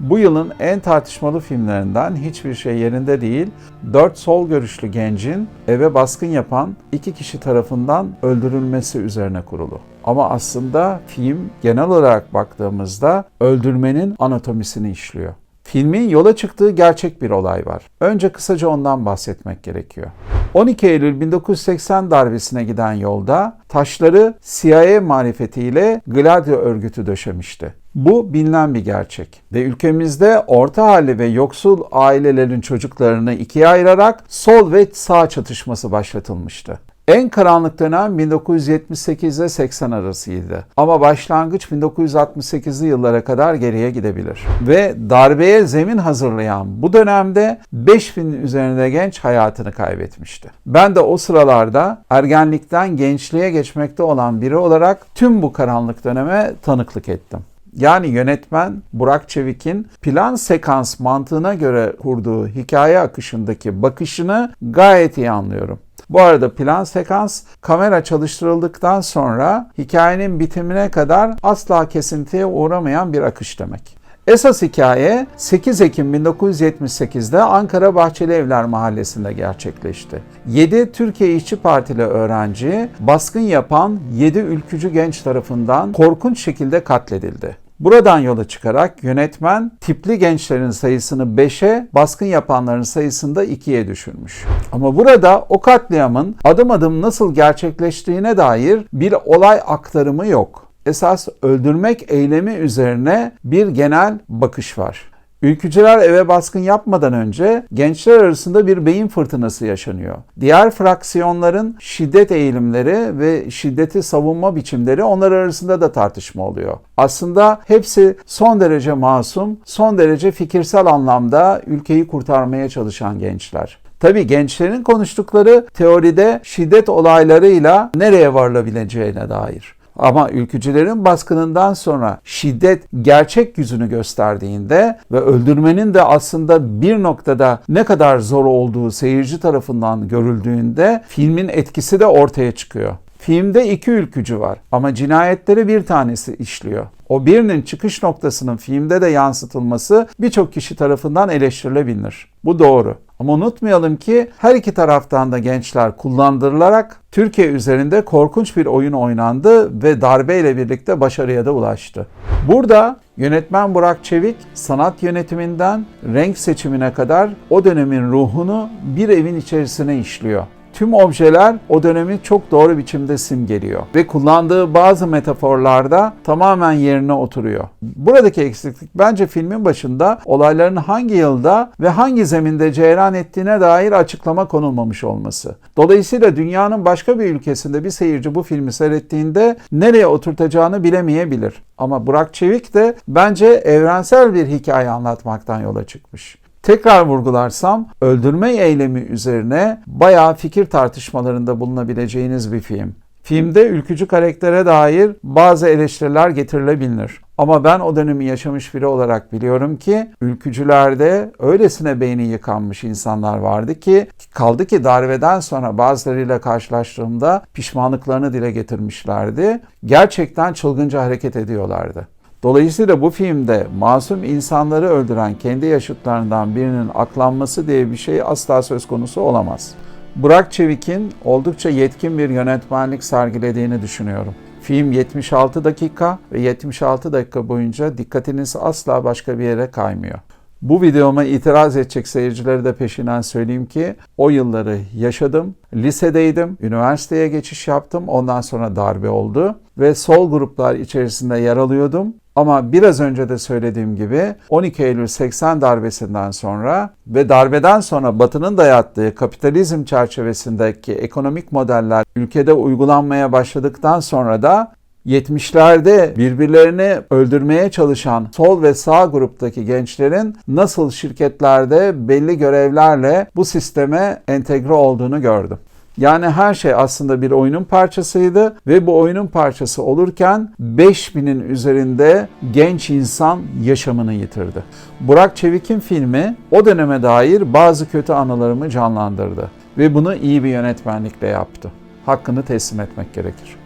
Bu yılın en tartışmalı filmlerinden hiçbir şey yerinde değil, dört sol görüşlü gencin eve baskın yapan iki kişi tarafından öldürülmesi üzerine kurulu. Ama aslında film genel olarak baktığımızda öldürmenin anatomisini işliyor. Filmin yola çıktığı gerçek bir olay var. Önce kısaca ondan bahsetmek gerekiyor. 12 Eylül 1980 darbesine giden yolda taşları CIA marifetiyle Gladio örgütü döşemişti. Bu bilinen bir gerçek ve ülkemizde orta halli ve yoksul ailelerin çocuklarını ikiye ayırarak sol ve sağ çatışması başlatılmıştı. En karanlık dönem 1978 ile 80 arasıydı. Ama başlangıç 1968'li yıllara kadar geriye gidebilir. Ve darbeye zemin hazırlayan bu dönemde 5000 üzerinde genç hayatını kaybetmişti. Ben de o sıralarda ergenlikten gençliğe geçmekte olan biri olarak tüm bu karanlık döneme tanıklık ettim. Yani yönetmen Burak Çevik'in plan sekans mantığına göre kurduğu hikaye akışındaki bakışını gayet iyi anlıyorum. Bu arada plan sekans kamera çalıştırıldıktan sonra hikayenin bitimine kadar asla kesintiye uğramayan bir akış demek. Esas hikaye 8 Ekim 1978'de Ankara Bahçeli Evler Mahallesi'nde gerçekleşti. 7 Türkiye İşçi Partili öğrenci baskın yapan 7 ülkücü genç tarafından korkunç şekilde katledildi. Buradan yola çıkarak yönetmen tipli gençlerin sayısını 5'e, baskın yapanların sayısını da 2'ye düşürmüş. Ama burada o katliamın adım adım nasıl gerçekleştiğine dair bir olay aktarımı yok. Esas öldürmek eylemi üzerine bir genel bakış var. Ülkücüler eve baskın yapmadan önce gençler arasında bir beyin fırtınası yaşanıyor. Diğer fraksiyonların şiddet eğilimleri ve şiddeti savunma biçimleri onlar arasında da tartışma oluyor. Aslında hepsi son derece masum, son derece fikirsel anlamda ülkeyi kurtarmaya çalışan gençler. Tabii gençlerin konuştukları teoride şiddet olaylarıyla nereye varılabileceğine dair. Ama ülkücülerin baskınından sonra şiddet gerçek yüzünü gösterdiğinde ve öldürmenin de aslında bir noktada ne kadar zor olduğu seyirci tarafından görüldüğünde filmin etkisi de ortaya çıkıyor. Filmde iki ülkücü var ama cinayetleri bir tanesi işliyor. O birinin çıkış noktasının filmde de yansıtılması birçok kişi tarafından eleştirilebilir. Bu doğru. Ama unutmayalım ki her iki taraftan da gençler kullandırılarak Türkiye üzerinde korkunç bir oyun oynandı ve darbeyle birlikte başarıya da ulaştı. Burada yönetmen Burak Çevik sanat yönetiminden renk seçimine kadar o dönemin ruhunu bir evin içerisine işliyor. Tüm objeler o dönemi çok doğru biçimde simgeliyor ve kullandığı bazı metaforlarda tamamen yerine oturuyor. Buradaki eksiklik bence filmin başında olayların hangi yılda ve hangi zeminde cereyan ettiğine dair açıklama konulmamış olması. Dolayısıyla dünyanın başka bir ülkesinde bir seyirci bu filmi seyrettiğinde nereye oturtacağını bilemeyebilir. Ama Burak Çevik de bence evrensel bir hikaye anlatmaktan yola çıkmış. Tekrar vurgularsam öldürme eylemi üzerine bayağı fikir tartışmalarında bulunabileceğiniz bir film. Filmde ülkücü karaktere dair bazı eleştiriler getirilebilir. Ama ben o dönemi yaşamış biri olarak biliyorum ki ülkücülerde öylesine beyni yıkanmış insanlar vardı ki kaldı ki darbeden sonra bazılarıyla karşılaştığımda pişmanlıklarını dile getirmişlerdi. Gerçekten çılgınca hareket ediyorlardı. Dolayısıyla bu filmde masum insanları öldüren kendi yaşıtlarından birinin aklanması diye bir şey asla söz konusu olamaz. Burak Çevik'in oldukça yetkin bir yönetmenlik sergilediğini düşünüyorum. Film 76 dakika ve 76 dakika boyunca dikkatiniz asla başka bir yere kaymıyor. Bu videoma itiraz edecek seyircileri de peşinden söyleyeyim ki o yılları yaşadım. Lisedeydim, üniversiteye geçiş yaptım. Ondan sonra darbe oldu ve sol gruplar içerisinde yer alıyordum. Ama biraz önce de söylediğim gibi 12 Eylül 80 darbesinden sonra ve darbeden sonra Batı'nın dayattığı kapitalizm çerçevesindeki ekonomik modeller ülkede uygulanmaya başladıktan sonra da 70'lerde birbirlerini öldürmeye çalışan sol ve sağ gruptaki gençlerin nasıl şirketlerde belli görevlerle bu sisteme entegre olduğunu gördüm. Yani her şey aslında bir oyunun parçasıydı ve bu oyunun parçası olurken 5000'in üzerinde genç insan yaşamını yitirdi. Burak Çevik'in filmi o döneme dair bazı kötü anılarımı canlandırdı ve bunu iyi bir yönetmenlikle yaptı. Hakkını teslim etmek gerekir.